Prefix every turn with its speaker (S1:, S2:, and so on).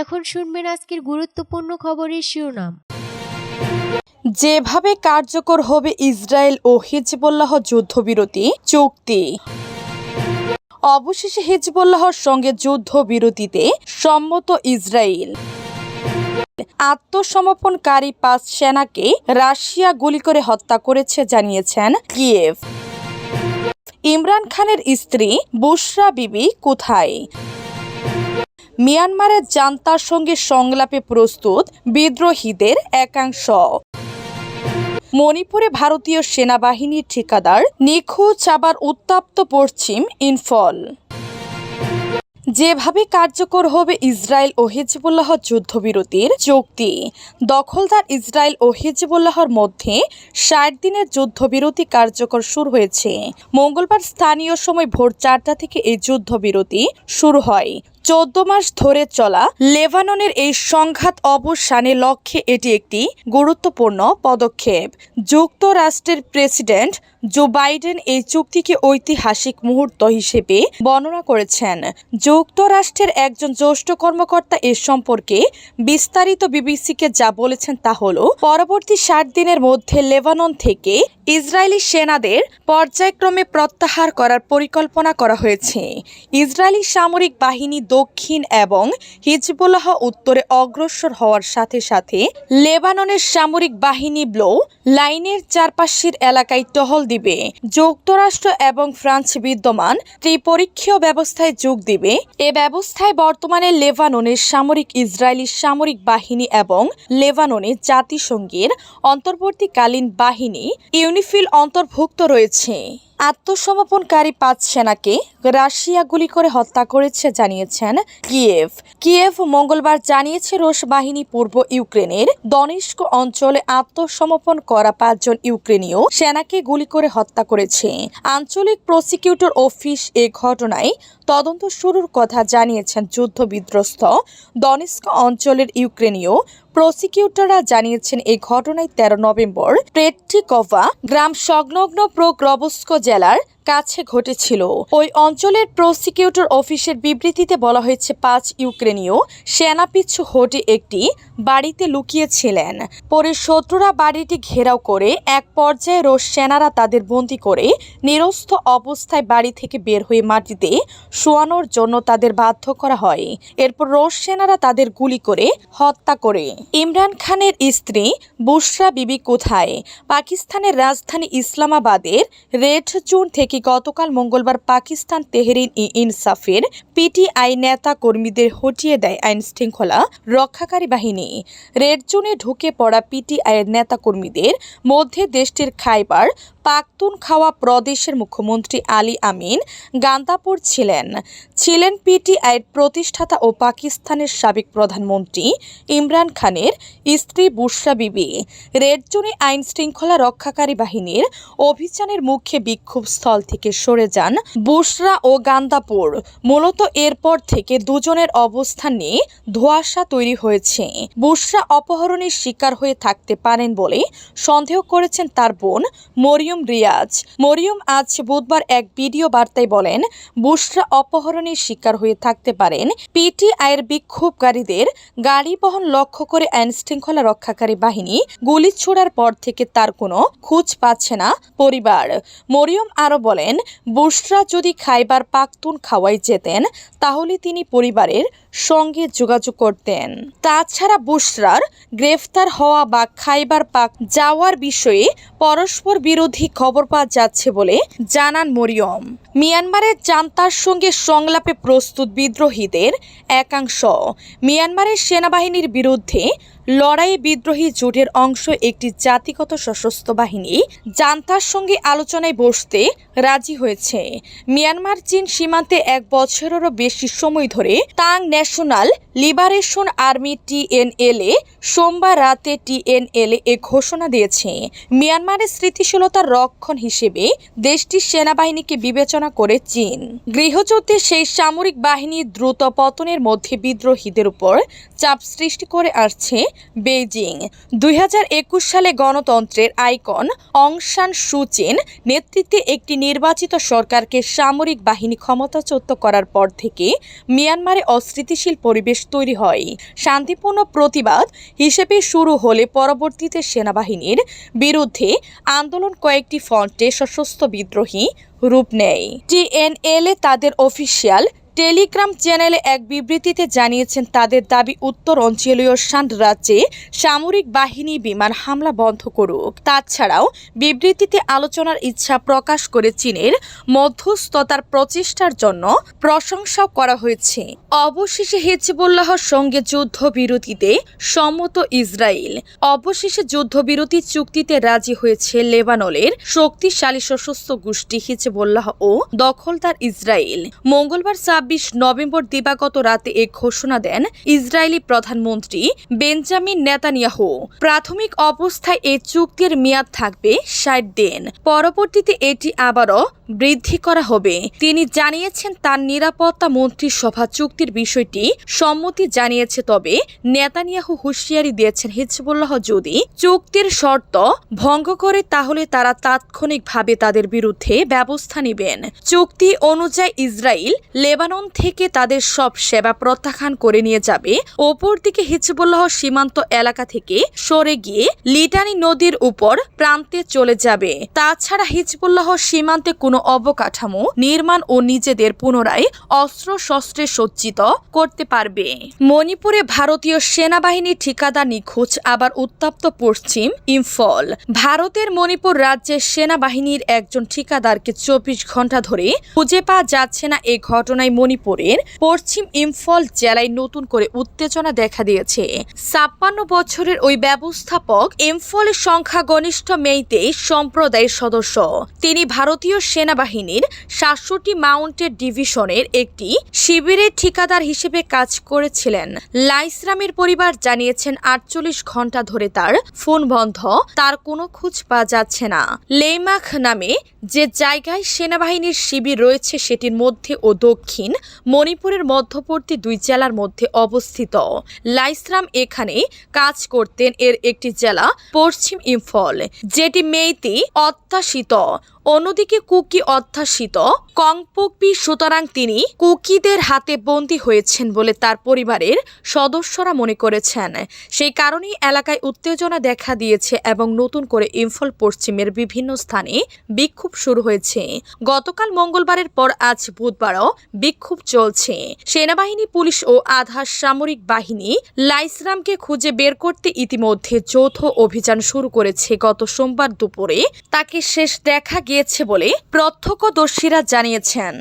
S1: এখন শুনবেন আজকের গুরুত্বপূর্ণ খবরের শিরোনাম।
S2: যেভাবে কার্যকর হবে ইসরায়েল ও হিজবুল্লাহ যুদ্ধবিরতি, চুক্তি। অবশেষে হিজবুল্লাহর সঙ্গে যুদ্ধবিরতিতে সম্মত ইসরায়েল। আত্মসমর্পণকারী পাঁচ সেনাকে রাশিয়া গুলি করে হত্যা করেছে জানিয়েছেন কিয়েভ। ইমরান খানের স্ত্রী বুশরা বিবি কোথায়? মিয়ানমারের জান্তার সঙ্গে সংলাপে প্রস্তুত বিদ্রোহীদের একাংশ। মণিপুরে ভারতীয় সেনাবাহিনীর ঠিকাদার নিখোঁজ আবার উত্তাপ্ত পশ্চিম ইনফল যেভাবে কার্যকর হবে ইসরায়েল ও হিজবুল্লাহ যুদ্ধবিরতির চুক্তি, দখলদার ইসরায়েল ও হিজবুল্লাহর মধ্যে ষাট দিনের যুদ্ধবিরতি কার্যকর শুরু হয়েছে। মঙ্গলবার স্থানীয় সময় ভোর চারটা থেকে এই যুদ্ধবিরতি শুরু হয়। চোদ্দ মাস ধরে চলা লেবাননের এই সংঘাত অবসানে লক্ষ্যে এটি একটি গুরুত্বপূর্ণ পদক্ষেপ। যুক্তরাষ্ট্রের প্রেসিডেন্ট জো বাইডেন এই চুক্তিকে ঐতিহাসিক মুহূর্ত হিসেবে বর্ণনা করেছেন। যুক্তরাষ্ট্রের একজন জ্যেষ্ঠ কর্মকর্তা এ সম্পর্কে বিস্তারিত বিবিসিকে যা বলেছেন তা হল, পরবর্তী ষাট দিনের মধ্যে লেবানন থেকে ইসরায়েলি সেনাদের পর্যায়ক্রমে প্রত্যাহার করার পরিকল্পনা করা হয়েছে। ইসরায়েলি সামরিক বাহিনী দক্ষিণ এবং হিজবুল্লাহ উত্তরে অগ্রসর হওয়ার সাথে সাথে লেবাননের সামরিক বাহিনী ব্লো লাইনের চারপাশের এলাকায় টহল দিবে। যুক্তরাষ্ট্র এবং ফ্রান্স বিদ্যমান ত্রিপরীক্ষীয় ব্যবস্থায় যোগ দিবে। এ ব্যবস্থায় বর্তমানে লেবাননের সামরিক ইসরায়েলি সামরিক বাহিনী এবং লেবাননে জাতিসংঘের অন্তর্বর্তীকালীন বাহিনী ইউনিফিল অন্তর্ভুক্ত রয়েছে। আত্মসমর্পণকারী পাঁচ সেনাকে রাশিয়া গুলি করে হত্যা করেছে, জানিয়েছেন কিয়েভ। কিয়েভ মঙ্গলবার জানিয়েছে রুশ বাহিনী পূর্ব ইউক্রেনের দনিস্ক অঞ্চলে আত্মসমর্পণ করা পাঁচজন ইউক্রেনীয় সেনাকে গুলি করে হত্যা করেছে। আঞ্চলিক প্রসিকিউটর অফিস এ ঘটনায় তদন্ত শুরুর কথা জানিয়েছেন যুদ্ধবিধ্বস্ত দনিস্ক অঞ্চলের ইউক্রেনীয় প্রসিকিউটররা জানিয়েছেন এই ঘটনায় তেরো নভেম্বর প্রেট্টিকভা গ্রাম সংলগ্ন প্রগ্রবস্ক জেলার কাছে ঘটেছিল। ওই অঞ্চলের প্রসিকিউটর অফিসের বিবৃতিতে বলা হয়েছে, পাঁচ ইউক্রেনীয় সেনাপিছু হোটে একটি বাড়িতে লুকিয়েছিলেন। পরে শত্রুরা বাড়িটি ঘেরাও করে এক পর্যায়ে রোজ সেনারা তাদের বন্দি করে নিরস্ত অবস্থায় বাড়ি থেকে বের হয়ে মাটিতে শোয়ানোর জন্য তাদের বাধ্য করা হয়। এরপর রোজ সেনারা তাদের গুলি করে হত্যা করে। ইমরান খানের স্ত্রী বুশরা বিবি কোথায়? পাকিস্তানের রাজধানী ইসলামাবাদের রেড জোন থেকে গতকাল মঙ্গলবার পাকিস্তান তেহরিন ই ইনসাফের পিটিআই নেতা কর্মীদের হটিয়ে দেয় আইন শৃঙ্খলা রক্ষাকারী বাহিনী। রেড জোনে ঢুকে পড়া পিটিআইয়ের নেতা কর্মীদের মধ্যে দেশটির খাইবার পাখতুন খাওয়া প্রদেশের মুখ্যমন্ত্রী আলী আমিন গান্দাপুর ছিলেন। ছিলেন পিটিআইয়ের প্রতিষ্ঠাতা ও পাকিস্তানের সাবেক প্রধানমন্ত্রী ইমরান খানের স্ত্রী বুশরা বিবি। রেড জোনে আইন শৃঙ্খলা রক্ষাকারী বাহিনীর অভিযানের মুখে বিক্ষোভ স্থল থেকে সরে যান বুশরা ও গান্দাপুর মূলত এরপর থেকে দুজনের অবস্থান নিয়ে ধোঁয়াশা তৈরি হয়েছে। বুশরা অপহরণের শিকার হয়ে থাকতে পারেন বলে সন্দেহ করেছেন তার বোন মরিয়ম রিয়াজ। মরিয়ম আজ বুধবার এক ভিডিও বার্তায় বলেন, বুশরা অপহরণের শিকার হয়ে থাকতে পারেন। পিটিআইয়ের বিক্ষোভকারীদের গাড়ি বহন লক্ষ্য করে আইন শৃঙ্খলা রক্ষাকারী বাহিনী গুলি ছোড়ার পর থেকে তার কোনো খোঁজ পাচ্ছে না পরিবার। মরিয়ম আরও বলেন, বুশরা যদি খাইবার পাখতুন খাওয়াই যেতেন, তাহলে তিনি পরিবারের সঙ্গে যোগাযোগ করতেন। তাছাড়া বুশরার গ্রেফতার হওয়া বা খাইবার পাক যাওয়ার বিষয়ে পরস্পর বিরোধী খবর পাওয়া যাচ্ছে বলে জানান মরিয়ম। মিয়ানমারের চান্তার সঙ্গে সংলাপে প্রস্তুত বিদ্রোহীদের একাংশ। মিয়ানমারের সেনাবাহিনীর বিরুদ্ধে লড়াই বিদ্রোহী জোটের অংশ একটি জাতিগত সশস্ত্র বাহিনী জান্তার সঙ্গে আলোচনায় বসতে রাজি হয়েছে। মিয়ানমার চীন সীমান্তে এক বছরেরও বেশি সময় ধরে Ta'ang National Liberation Army TNLA সোমবার রাতে টিএনএলএ এ ঘোষণা দিয়েছে। মিয়ানমারের স্মৃতিশীলতার রক্ষণ হিসেবে দেশটির সেনাবাহিনীকে বিবেচনা করে চীন। গৃহযুদ্ধে সেই সামরিক বাহিনীর দ্রুত পতনের মধ্যে বিদ্রোহীদের উপর চাপ সৃষ্টি করে আসছে বেইজিং। দুই হাজার একুশ সালে গণতন্ত্রের আইকন অং সান সুচিন নেতৃত্বে একটি নির্বাচিত সরকারকে সামরিক বাহিনী ক্ষমতাচ্যুত করার পর থেকে মিয়ানমারে অস্থিতিশীল পরিবেশ তৈরি হয়। শান্তিপূর্ণ প্রতিবাদ হিসেবে শুরু হলে পরবর্তীতে সেনাবাহিনীর বিরুদ্ধে আন্দোলন কয়েকটি ফ্রন্টে সশস্ত্র বিদ্রোহী রূপ নেয়। টিএনএলএ তাদের অফিসিয়াল টেলিগ্রাম চ্যানেলে এক বিবৃতিতে জানিয়েছেন, তাদের দাবি উত্তর অঞ্চলীয় শান্ট রাজ্যে সামরিক বাহিনী বিমান হামলা বন্ধ করুক। তাছাড়াও বিবৃতিতে আলোচনার ইচ্ছা প্রকাশ করে চীনের মধ্যস্থতার প্রচেষ্টার জন্য প্রশংসাও করা হয়েছে। অবশেষে হেজবুল্লাহর সঙ্গে যুদ্ধবিরতিতে সম্মত ইসরায়েল। অবশেষে যুদ্ধবিরতি চুক্তিতে রাজি হয়েছে লেবাননের শক্তিশালী সশস্ত্র গোষ্ঠী হিজবুল্লাহ ও দখলদার ইসরায়েল। মঙ্গলবার ছাব্বিশ নভেম্বর দিবাগত রাতে এ ঘোষণা দেন ইসরায়েলি প্রধানমন্ত্রী বেঞ্জামিন নেতানিয়াহু। প্রাথমিক অবস্থায় এই চুক্তির মেয়াদ থাকবে ষাট দিন। পরবর্তীতে এটি আবারও বৃদ্ধি করা হবে। তিনি জানিয়েছেন, তার নিরাপত্তা মন্ত্রিসভা চুক্তির বিষয়টি সম্মতি জানিয়েছে, তবে নেতানিয়াহু হুঁশিয়ারি দিয়েছেন, হিজবুল্লাহ যদি চুক্তির শর্ত ভঙ্গ করে, তাহলে তারা তাৎক্ষণিকভাবে তাদের বিরুদ্ধে ব্যবস্থা নেবেন। চুক্তি অনুযায়ী ইসরায়েল, লেবানন থেকে তাদের সব সেবা প্রত্যাখ্যান করে নিয়ে যাবে। অপরদিকে হিজবুল্লাহ সীমান্ত এলাকা থেকে সরে গিয়ে লিটানি নদীর উপর প্রান্তে চলে যাবে। তাছাড়া হিজবুল্লাহ সীমান্তে কোনো অবকাঠামো নির্মাণ ও নিজেদের পুনরায় অস্ত্র শস্ত্রে সজ্জিত করতে পারবে। মণিপুরে ভারতীয় সেনাবাহিনী ঠিকাদার নিখোঁজ, আবার উত্তপ্ত পশ্চিম ইম্ফল। ভারতের মণিপুর রাজ্যের সেনাবাহিনীর একজন ঠিকাদারকে চব্বিশ ঘণ্টা ধরে খুঁজে পাওয়া যাচ্ছে না, এ ঘটনায় মণিপুরের পশ্চিম ইম্ফল জেলায় নতুন করে উত্তেজনা দেখা দিয়েছে। ছাপ্পান্ন বছরের ওই ব্যবস্থাপক ইম্ফলের সংখ্যাগরিষ্ঠ মেইতে সম্প্রদায়ের সদস্য। তিনি ভারতীয় সেনাবাহিনীর সাতষট্টি মাউন্টেড ডিভিশনের একটি শিবিরের ঠিকাদার হিসেবে কাজ করেছিলেন। লাইসরামের পরিবার জানিয়েছেন, আটচল্লিশ ঘণ্টা ধরে তার ফোন বন্ধ, তার কোনো খোঁজ পাওয়া যাচ্ছে না। লেইমাখ নামে যে জায়গায় সেনাবাহিনীর শিবির রয়েছে, সেটির মধ্যে ও দক্ষিণ মণিপুরের মধ্যবর্তী দুই জেলার মধ্যে অবস্থিত। লাইসরাম এখানে কাজ করতেন এর একটি জেলা পশ্চিম ইম্ফল, যেটি মেইতি অত্যাশিত। অন্যদিকে কুকি অধ্যাসিত কংপকপি, সুতরাং তিনি কুকিদের হাতে বন্দী হয়েছেন বলে তার পরিবারের সদস্যরা মনে করেছেন। সেই কারণেই এলাকায় উত্তেজনা দেখা দিয়েছে এবং নতুন করে ইম্ফল পশ্চিমের বিভিন্ন স্থানে বিক্ষোভ শুরু হয়েছে। গতকাল মঙ্গলবারের পর আজ বুধবারও বিক্ষোভ চলছে। সেনাবাহিনী, পুলিশ ও আধা সামরিক বাহিনী লাইসরামকে খুঁজে বের করতে ইতিমধ্যে যৌথ অভিযান শুরু করেছে। গত সোমবার দুপুরে তাকে শেষ দেখা গিয়েছে বলে প্রত্যক্ষদর্শীরা জানিয়েছেন।